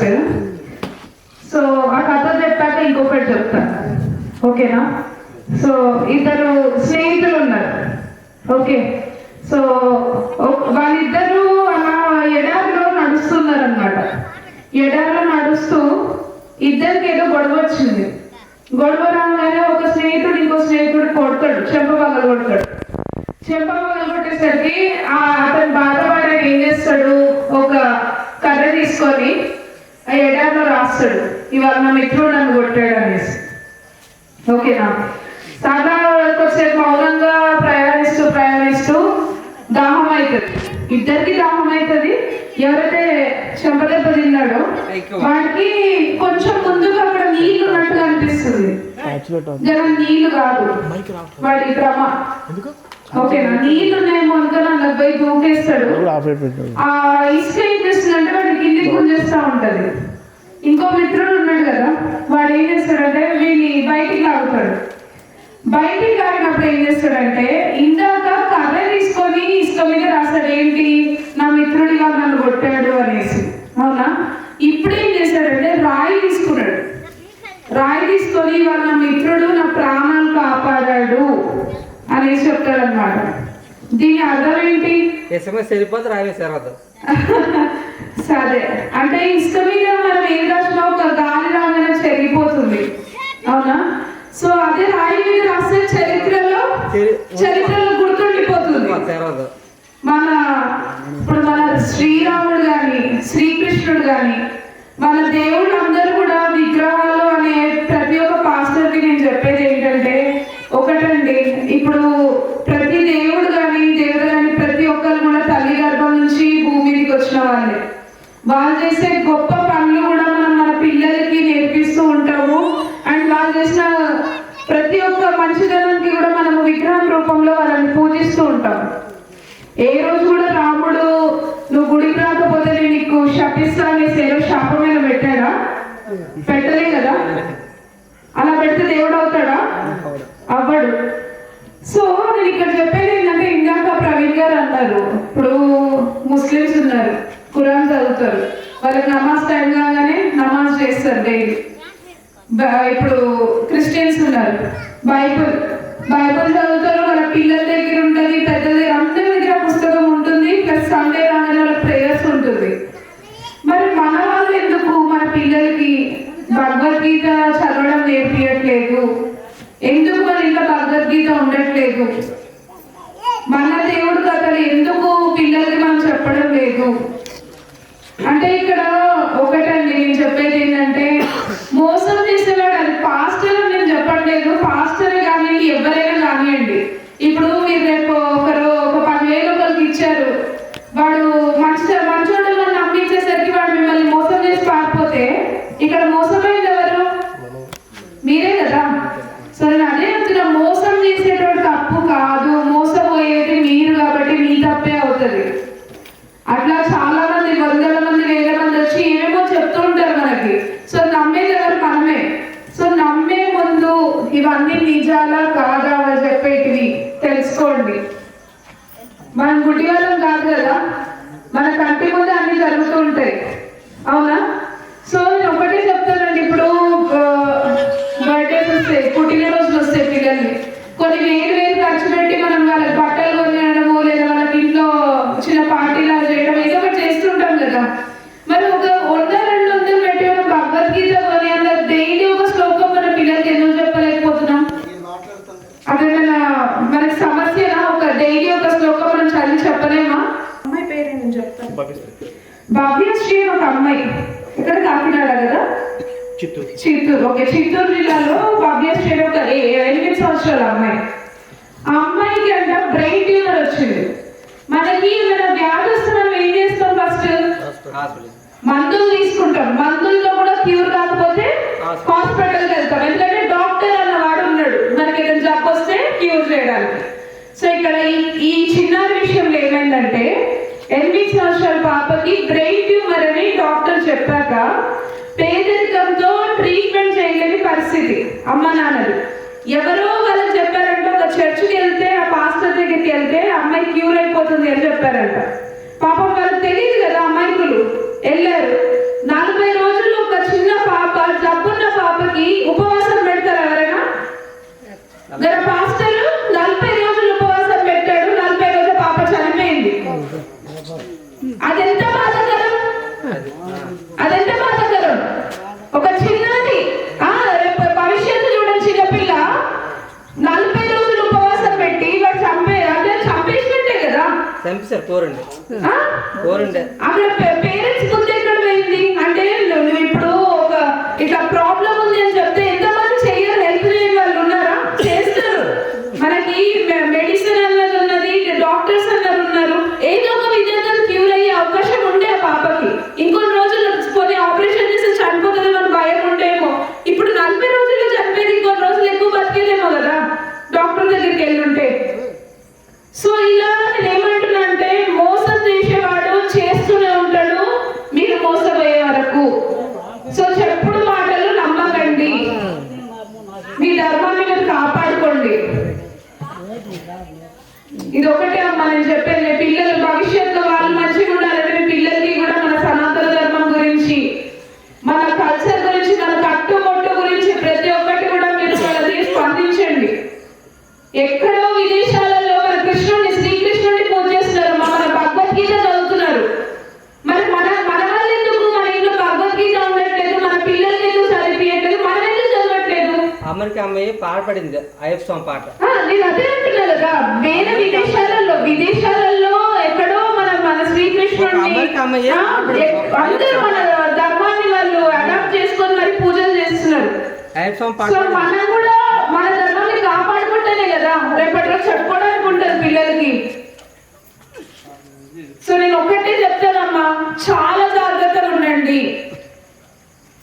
వస్తుంది సో ఆ కథ చెప్పాక ఇంకొకటి చెప్తాను ఓకేనా? సో ఇద్దరు స్నేహితులు ఉన్నారు. ఓకే. సో వాళ్ళిద్దరూ అలా ఎడారిలో నడుస్తున్నారు అనమాట ఎడారిలో నడుస్తూ ఇద్దరికి ఏదో గొడవ వచ్చింది. గొడవ రాగానే ఒక స్నేహితుడు ఇంకో స్నేహితుడు కొడతాడు. చెంప కొడతాడు. చెంప కొట్టేసరికి అతని అతను బాధపడే ఏం చేస్తాడు? ఒక కర్ర తీసుకొని ఆ ఎడారిలో రాస్తాడు. ఇవాళ నా మిత్రుడు నన్ను కొట్టాడు అనేసి. ఓకేనా? చాలా కొద్దిసేపు మౌనంగా ప్రయాణిస్తూ ప్రయాణిస్తూ దాహం అవుతుంది ఇద్దరికి దాహం అవుతుంది ఎవరైతే చెంపదెబ్బ తిన్నాడో వాడికి కొంచెం ముందుగా అక్కడ నీళ్ళు ఉన్నట్టుగా అనిపిస్తుంది. జనం నీళ్ళు కాదు. వాడి భ్రమ. ఓకేనా? నీళ్ళు ఉన్నాయేమో అనుకుని అందులో పోయి దూకేస్తాడు. ఆ ఇసుక ఏం చేస్తుందంటే వాడి కిందికి గుంజేస్తా ఉంటది. ఇంకో మిత్రుడు ఉన్నాడు కదా వాడు ఏం చేస్తాడంటే వీడిని బయటికి లాగుతాడు. బయటికి లాగినప్పుడు ఏం చేస్తాడంటే ఇందాక కర్ర తీసుకొని ఇసుక మీద రాస్తాడు ఏంటి? నా మిత్రుడిగా నన్ను కొట్టాడు అనేసి. అవునా? ఇప్పుడు ఏం చేశాడంటే రాయి తీసుకున్నాడు. రాయి తీసుకొని వాళ్ళ నా మిత్రుడు నా ప్రాణాలు కాపాడాడు అనేసి చెప్తాడు అనమాట దీని అర్థం ఏంటి? ఎస్ఎంఎస్ వెళ్ళిపోతే రావేశారు వద్దు సరే అంటే ఇసుక మీద మనం ఏం రాసినా ఒక గాలి రాగానే చెరిగిపోతుంది. అవునా? సో అదే రాయి మీద రాస్తే చరిత్రలో చెరి- చరిత్రలో గుర్తుండిపోతుంది మన ఇప్పుడు మన శ్రీరాముడు గాని శ్రీకృష్ణుడు గాని మన దేవుళ్ళు అందరూ కూడా విగ్రహాలు అనే ప్రతి ఒక్క పాస్టర్కి నేను చెప్పేది ఏంటంటే ఒకటండి ఇప్పుడు ప్రతి దేవుడు కానీ దేవుడు కానీ ప్రతి ఒక్కరు కూడా తల్లి గర్భం నుంచి భూమి మీదకి వచ్చిన వాళ్ళే వాళ్ళు చేసే గొప్ప పనులు కూడా మనం మన పిల్లలకి నేర్పిస్తూ ఉంటాము అండ్ వాళ్ళు చేసిన ప్రతి ఒక్క మంచిదనానికి కూడా మనము విగ్రహం రూపంలో వాళ్ళని పూజిస్తూ ఉంటాము ఏ రోజు కూడా రాముడు నువ్వు గుడికి రాకపోతే నేను నీకు శపిస్తా అనేసి ఏదో శాపమైన పెట్టాడా పెట్టలే కదా? అలా పెడితే దేవుడు అవుతాడా? అవ్వడు. సో నేను ఇక్కడ చెప్పేది ఏంటంటే ఇందాక ప్రవీణ్ గారు అన్నారు ఇప్పుడు ముస్లిమ్స్ ఉన్నారు ఖురాన్ చదువుతారు. వాళ్ళకి నమాజ్ టైం కాగానే నమాజ్ చేస్తారు డైలీ. బ- ఇప్పుడు క్రిస్టియన్స్ ఉన్నారు. బైబుల్ బైబుల్ చదువుతారు వాళ్ళ పిల్లల దగ్గర ఉంటుంది పెద్దల దగ్గర అందరి దగ్గర పుస్తకం ఉంటుంది ప్లస్ సండే రాగానే వాళ్ళ ప్రేయర్స్ ఉంటుంది మరి మన వాళ్ళు ఎందుకు మన పిల్లలకి భగవద్గీత చదవడం నేర్పించట్లేదు ఎందుకు మన ఇంట్లో భగవద్గీత ఉండట్లేదు మన దేవుడు కథలు ఎందుకు పిల్లలకి మనం చెప్పడం లేదు అంటే ఇక్కడ ఒకటండి నేను చెప్పేది ఏంటంటే మోసం చేసేవాడు అది పాస్టర్ అని నేను చెప్పట్లేదు పాస్టర్ కానివ్వండి ఎవరైనా కానివ్వండి ఇప్పుడు మీరు రేపు ఒకరు ఒక పదివేలు ఒకరికి ఇచ్చారు వాడు మంచి మంచోడు నమ్మించేసరికి వాడు మిమ్మల్ని మోసం చేసి పారిపోతే ఇక్కడ మోసమైంది ఎవరు మీరే కదా సో నేను అదే చెప్తున్నా మోసం చేసేటువంటి తప్పు కాదు మోసపోయేది మీరు కాబట్టి మీ తప్పే అవుతుంది అట్లా చాలా మంది వందల మంది వేల మంది వచ్చి ఏమేమో చెప్తూ ఉంటారు మనకి. సో నమ్మేది ఎవరు మనమే. సో నమ్మే ముందు ఇవన్నీ నిజాలా కాదా అని చెప్పేటివి తెలుసుకోండి. మనం గుడివాళ్ళం కాదు కదా? మన కంటి ముందు అన్ని జరుగుతూ ఉంటాయి. అవునా? సో నేను ఒకటే చెప్తానండి. ఇప్పుడు బర్త్డేస్ వస్తాయి పుట్టినరోజులు వస్తాయి పిల్లల్ని కొన్ని వేరు వేరు కదా చిత్తూరు. చిత్తూరు. ఓకే చిత్తూరు జిల్లాలో భవ్యశ్రీ అని ఒక ఎనిమిది సంవత్సరాల అమ్మాయి. ఆ అమ్మాయికి అంట బ్రెయిన్ ట్యూమర్ వచ్చింది. మనకి వ్యాధి మనం ఏం చేస్తాం ఫస్ట్ మందులు తీసుకుంటాం. మందులతో కూడా క్యూర్ కాకపోతే హాస్పిటల్కి వెళ్తాం. ఎందుకంటే డాక్టర్ అన్నవాడు ఉన్నాడు. మనకి ఏదైనా జబ్బు వస్తే క్యూర్ చేయడానికి. సో ఇక్కడ ఈ- ఈ చిన్నారి విషయంలో ఏమైందంటే ఎనిమిది సంవత్సరాల పాపకి బ్రెయిన్ ట్యూమర్ అని డాక్టర్ చెప్పాక పేదరికంతో ట్రీట్మెంట్ చేయలేని పరిస్థితి. అమ్మ నాన్నలు. ఎవరో వాళ్ళు చెప్పారంట ఒక చర్చికి వెళ్తే ఆ పాస్టర్ దగ్గరికి వెళ్తే అమ్మాయి క్యూర్ అయిపోతుంది అని చెప్పారంట. పాపం వాళ్ళకి తెలియదు కదా అమ్మాయికులు వెళ్ళారు. నలభై రోజులు ఒక చిన్న పాప జబ్బున్న పాపకి ఉపవాసం పడింది అయ్యప్ప స్వామి పాట. నేను అదే అంటున్నా కదా. వేరే విదేశాలలో విదేశాలలో ఎక్కడో మన మన శ్రీకృష్ణుడిని అందరూ మన ధర్మాన్ని వాళ్ళు అడాప్ట్ చేసుకొని మరి పూజలు చేస్తున్నారు. అయ్యప్ప స్వామి పాట సో మనం కూడా మన ధర్మాన్ని కాపాడుకుంటేనే కదా. రేపటి రోజు చెప్పుకోవడానికి ఉంటుంది పిల్లలకి. సో నేను ఒక్కటే చెప్తానమ్మా. చాలా జాగ్రత్తగా ఉండండి.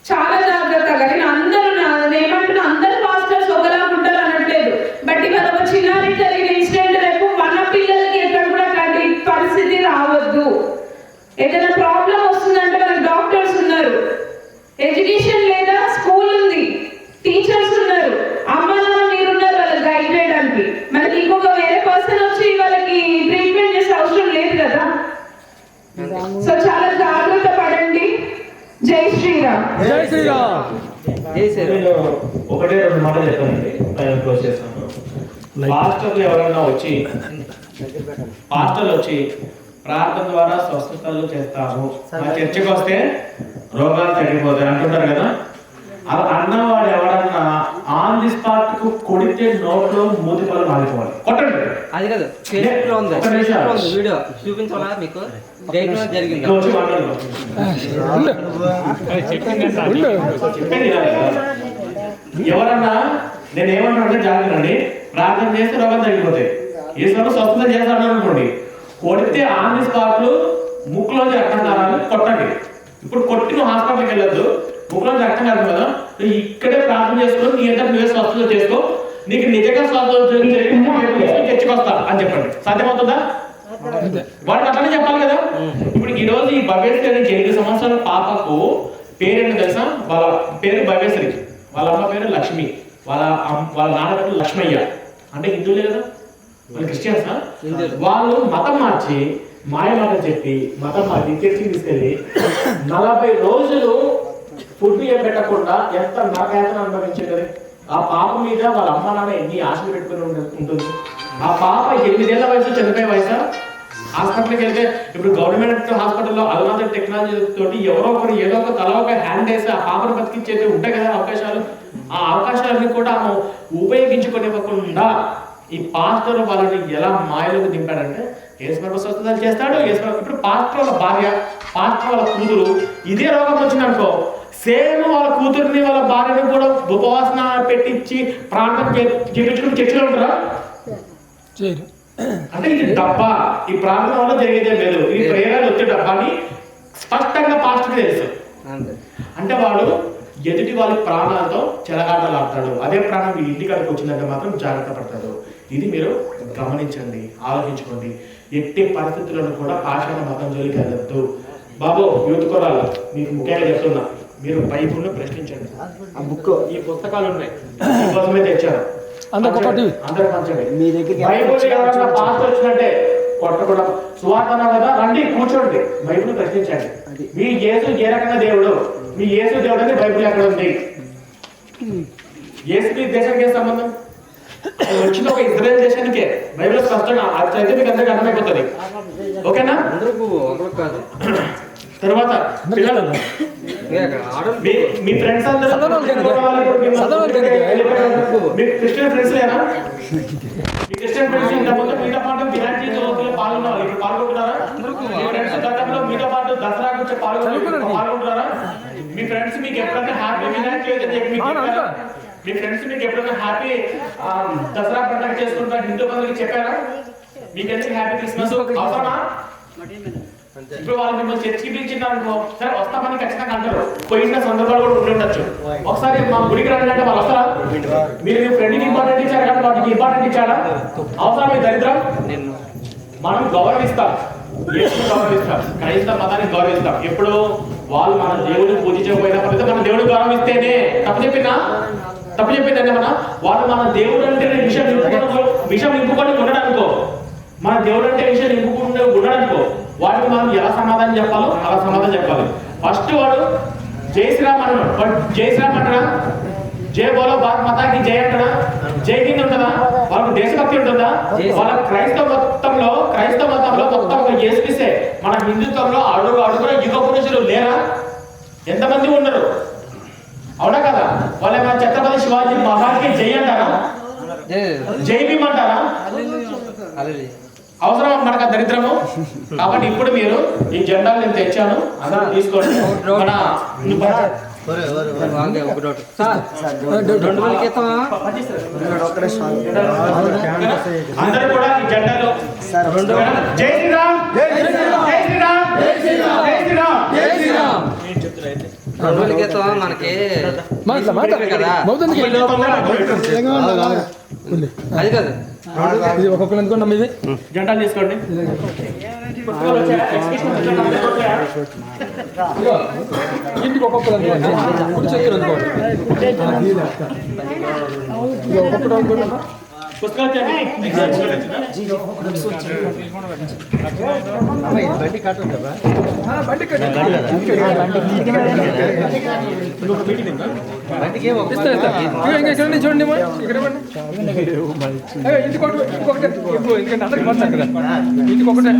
చాలా ఏదైనా ప్రాబ్లం వస్తుందంటే మనకి డాక్టర్స్ ఉన్నారు. ఎడ్యుకేషన్ లేదా స్కూల్ ఉంది. టీచర్స్ ఉన్నారు. అమ్మ నాన్న మీరున్నారు వాళ్ళకి గైడ్ చేయడానికి మనకి ఇంకొక వేరే పర్సన్ వచ్చి వాళ్ళకి ట్రీట్మెంట్ చేసే అవసరం లేదు కదా. సో చాలా జాగ్రత్త పడండి. జై శ్రీరామ్. జై శ్రీరామ్. ఒకటే రెండు మాటలు చెప్పానండి పైన క్లోజ్ చేస్తాను. పాస్టర్లు ఎవరైనా వచ్చి పాస్టర్లు వచ్చి ప్రార్థన ద్వారా స్వస్థతలు చేస్తాము. మా చర్చకు వస్తే రోగాలు తగ్గిపోతాయి అంటుంటారు కదా. అలా అన్నవాడు ఎవరన్నా ఆన్ ది స్పాట్కు కొడితే నోట్లో మూతి పళ్ళు మారిపోవాలి కొట్టండి. అది కాదు ఫేస్బుక్లో ఉంది. ఒక్క నిమిషం. ఫేస్బుక్లో ఉంది వీడియో చూపించాలా మీకు? జరిగింది. ఎవరన్నా నేను ఏమన్నా అంటే జాగ్రత్త ప్రార్థన చేస్తే రోగాలు తగ్గిపోతాయి. ఈశ్వరుడు స్వస్థత చేస్తాడు అనుకోండి. కొడితే ఆన్ ది స్పాట్లు ముక్కులోంచి రక్తం కారాలి కొట్టండి. ఇప్పుడు కొట్టి నువ్వు హాస్పిటల్కి వెళ్ళొద్దు. ముక్కులోంచి రక్తం కాదు కదా. నువ్వు ఇక్కడే ప్రార్థన చేసుకో నీ ఎంత నువ్వే స్వస్థత చేసుకో. నీకు నిజంగా స్వస్థత తెచ్చుకొస్తా అని చెప్పండి. సాధ్యమవుతుందా? వాడికి అట్లనే చెప్పాలి కదా. ఇప్పుడు ఈ రోజు ఈ భవ్యేశ్వరికి ఎనిమిది సంవత్సరాల పాపకు పేరేంటో తెలుసా? వాళ్ళ పేరు భవ్యేశ్వరికి వాళ్ళ అమ్మ పేరు లక్ష్మి. వాళ్ళ వాళ్ళ నాన్న పేరు లక్ష్మయ్య. అంటే హిందువులే కదా. క్రిస్టియన్సా. వాళ్ళు మతం మార్చి మాయమాట చెప్పి మతం మార్చి చర్చికి తీసుకెళ్ళి నలభై రోజులు ఫుడ్ ఏం పెట్టకుండా ఎంత నరకయాతన అనుభవించేది ఆ పాప మీద వాళ్ళ అమ్మ నాన్న ఎన్ని ఆశలు పెట్టుకుని ఉంటుంది. ఆ పాప ఎనిమిదేళ్ళ వయసు చనిపోయే వయసా? హాస్పిటల్కి వెళ్తే ఇప్పుడు గవర్నమెంట్ హాస్పిటల్లో అల్లాద టెక్నాలజీ తోటి ఎవరో ఒకరు ఏదో ఒక తల ఒక హ్యాండ్ వేసి ఆ పాపను బతికించేది ఉంటాయి కదా అవకాశాలు. ఆ అవకాశాలన్నీ కూడా ఆమె ఉపయోగించుకోనివ్వకుండా ఈ పాస్టర్ వాళ్ళని ఎలా మాయలోకి దింపాడంటే యేసుప్రభు స్వస్థతలు చేస్తాడు యేసుప్రభు ఇప్పుడు పాస్టర్ వాళ్ళ భార్య పాస్టర్ వాళ్ళ కూతురు. ఇదే రోగం వచ్చిందనుకో సేమ్ వాళ్ళ కూతుర్ని వాళ్ళ భార్యని కూడా ఉపవాసన పెట్టించి ప్రార్థన చే- చేయించుకుని చర్చలో ఉంటారా? అంటే ఇది డబ్బా. ఈ ప్రార్థన వల్ల జరిగేదే లేదు ఇది ప్రేరణ వచ్చే డబ్బాని స్పష్టంగా పాస్టర్కి తెలుసు. అంటే వాడు ఎదుటి వాళ్ళ ప్రాణాలతో చెలగాటలాడతాడు. అదే ప్రాణం మీ ఇంటి కాడికి వచ్చిందంటే మాత్రం జాగ్రత్త పడతాడు. ఇది మీరు గమనించండి ఆలోచించుకోండి. ఎట్టి పరిస్థితులను కూడా పాషాణ మతం జోలికి వెళ్ళొద్దు. బాబు యూత్ కొరాలు మీకు ముఖ్యంగా చెప్తున్నా మీరు బైబుల్ని ప్రశ్నించండి. ఆ బుక్ ఈ పుస్తకాలు ఉన్నాయి. మీకోసమే తెచ్చాను. అందరు పంచండి మీ దగ్గరికి బైబుల్ ఎవరైనా పాస్ వచ్చినట్టే సువార్తన కదా రండి కూర్చోండి. బైబిల్ ప్రశ్నించండి. మీ యేసు ఏ రకంగా దేవుడు? మీ యేసు దేవుడు అని బైబిల్ ఎక్కడ ఉంది? యేసుకి ఈ దేశానికి ఏ సంబంధం? వచ్చిన ఒక ఇజ్రాయెల్ దేశానికే బైబిల్ స్పష్టంగా చదివితే మీకు అందరికీ అర్థమైపోతుంది. ఓకేనా? కాదు. తర్వాత పిల్లలు మీ ఫ్రెండ్స్ అందరూ? మీ క్రిస్టియన్ ఫ్రెండ్స్ లేరా? మీ క్రిస్టియన్ ఫ్రెండ్స్ ఇంతకుముందు మీతో పాటు విరాట్ పాల్గొన్న వాళ్ళు ఇప్పుడు పాల్గొన్నారు పాల్గొంటున్నారా మీ ఫ్రెండ్స్ గతంలో మీతో పాటు దసరా గురించి పాల్గొ పాల్గొంటున్నారా? మీ ఫ్రెండ్స్ మీకు ఎప్పుడైనా హ్యాపీ వినాయక చవితి అని చెప్పి మీ ఫ్రెండ్స్ మీకు ఎప్పుడైనా హ్యాపీ దసరా పండుగ చేసుకుంటారు హిందూ పండుగకి చెప్పారా? మీకు ఎందుకు హ్యాపీ క్రిస్మస్ అవసరమా? ఇప్పుడు వాళ్ళు మిమ్మల్ని చర్చికి పిలిచినారు అనుకో సరే వస్తామని ఖచ్చితంగా అంటారు. పోయిన సందర్భాలు కూడా ఉండి ఉండొచ్చు ఒకసారి మా గుడికి రండి అంటే వాళ్ళు వస్తారా? మీరు మీ ఫ్రెండ్కి ఇంపార్టెంట్ ఇచ్చారు? కానీ వాటికి ఇంపార్టెంట్ ఇచ్చారా అవసరం మీ దరిద్రం? మనం గౌరవిస్తాం. యేసుని గౌరవిస్తాం. క్రైస్తవ మతాన్ని గౌరవిస్తాం. ఎప్పుడు వాళ్ళు మన దేవుడిని పూజించకపోయినప్పుడు మన దేవుడు గౌరవిస్తేనే. తప్పు చెప్పినా? తప్పు చెప్పిందంటే మన వాళ్ళు మన దేవుడు అంటే విషయం నింపుకొని విషయం నింపుకొని ఉండడానికో. మన దేవుడు అంటే విషయం నింపుకుంటూ ఉండడానికో. వాడికి మనం ఎలా సమాధానం చెప్పాలో అలా సమాధానం చెప్పాలి. ఫస్ట్ వాడు జై శ్రీరామ్ అన్నాడు. వాడు జై శ్రీరామ్ అంటాడా? జై బోలో భారత్ మాతాకి జై అంటాడా? జై హింద్ ఉంటుందా? వాళ్ళకి దేశభక్తి ఉంటుందా? వాళ్ళ క్రైస్తవ మొత్తంలో క్రైస్తవ మతంలో మొత్తం ఒక యేసుక్రీస్తే మన హిందుత్వంలో అడుగు అడుగున యుగ పురుషులు లేరా? ఎంతమంది ఉన్నారు? అవునా కదా? వాళ్ళ చెత్త ఛత్రపతి శివాజీ మహారాజ్కి జై అంటారా జై. భీమ్ అంటారా అవసరం మనకు దరిద్రము? కాబట్టి ఇప్పుడు మీరు ఈ జెండాలు నేను తెచ్చాను. అందరూ తీసుకోండి. మన అందరూ కూడా ఈ జెండాలు జై శ్రీరామ్. జై శ్రీరామ్. జై శ్రీరామ్. జై శ్రీరామ్. మనకి అది కాదు. ఇది ఒక్కొక్కరు ఎందుకున్నాం ఇది జెండాలు తీసుకోండి. ఇంటికి ఒక్కొక్కరు అనుకోండి కుడి ఒక్కొక్కరు అనుకోండి పుస్తకాలు వచ్చాయా? ఎగ్జిబిషన్ బండి కట్టి. చూడండి ఇంటికొకటి ఇంకొకటి ఎందుకంటే అందరికి పంచాలి కదా ఇంటికొకటే